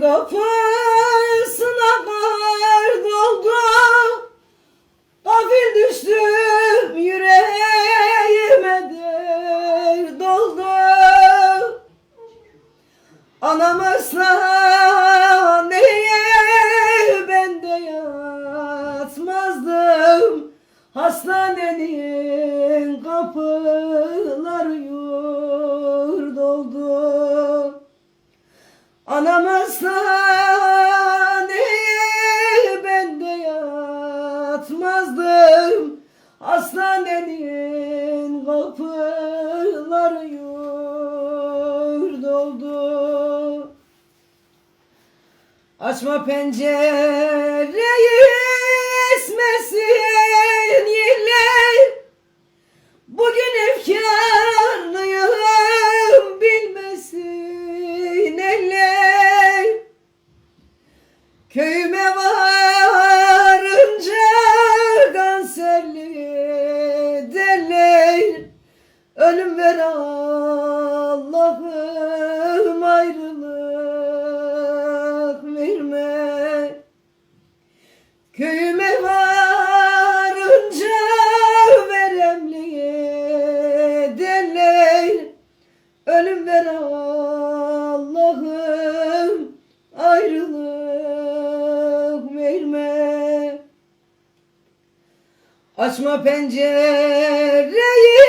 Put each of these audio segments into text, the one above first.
kapısına kar doldu Gafil düştüm yüreğime der doldu Anam hastaneye ben de yatmazdım. Hastanenin kapıları yurt oldu Anam hastaneye ben de yatmazdım. Hastanenin kapıları yurt oldu Açma pencereyi esmesin yeller Bugün efkarlıyım ayrılık verme. Köyüme varınca veremliye derler. Ölüm ver Allah'ım ayrılık verme. Açma pencereyi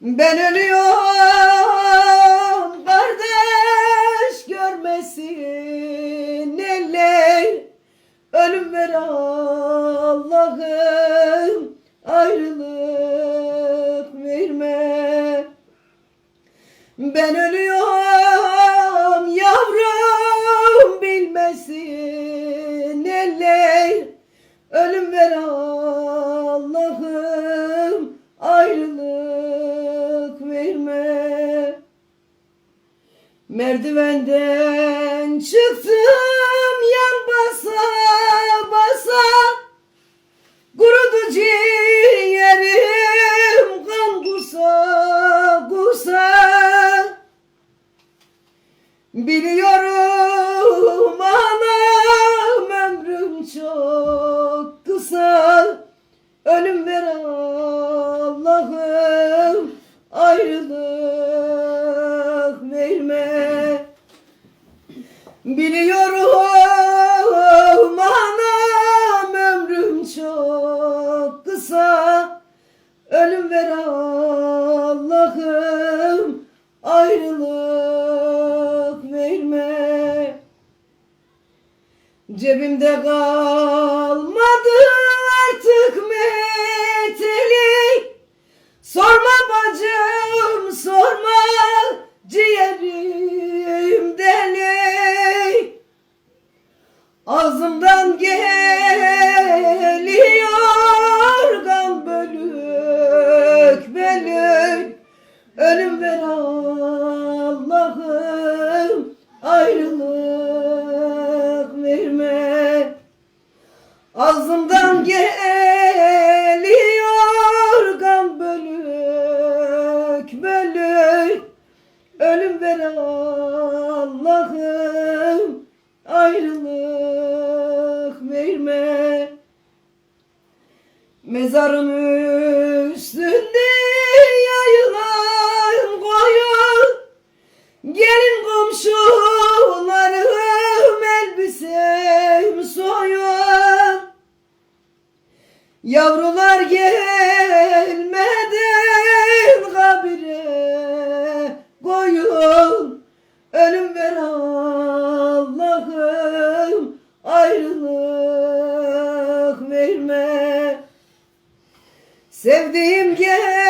Ben ölüyorum kardeş görmesin eller. Ölüm ver Allah'ım ayrılık verme. Ben ölüyorum yavrum bilmesin eller. Ölüm ver Allah'ım Merdivenden çıktım yan basa basa. Kurudu ciğerim kan kusa kusa Biliyorum anam ömrüm çok kısa. Ölüm ver Allah'ım ayrılık Biliyorum anam ömrüm çok kısa. Ölüm ver Allah'ım ayrılık verme. Cebimde kalmadı artık metelik Sorma bacım sorma ayrılık verme Ağzımdan geliyor. Kan bölük bölük Ölüm ver Allah'ım. Ayrılık verme Mezarım üstünde Yavrular gelmeden kabire koyun. Ölüm ver Allah'ım ayrılık verme. Sevdiğim gelmeden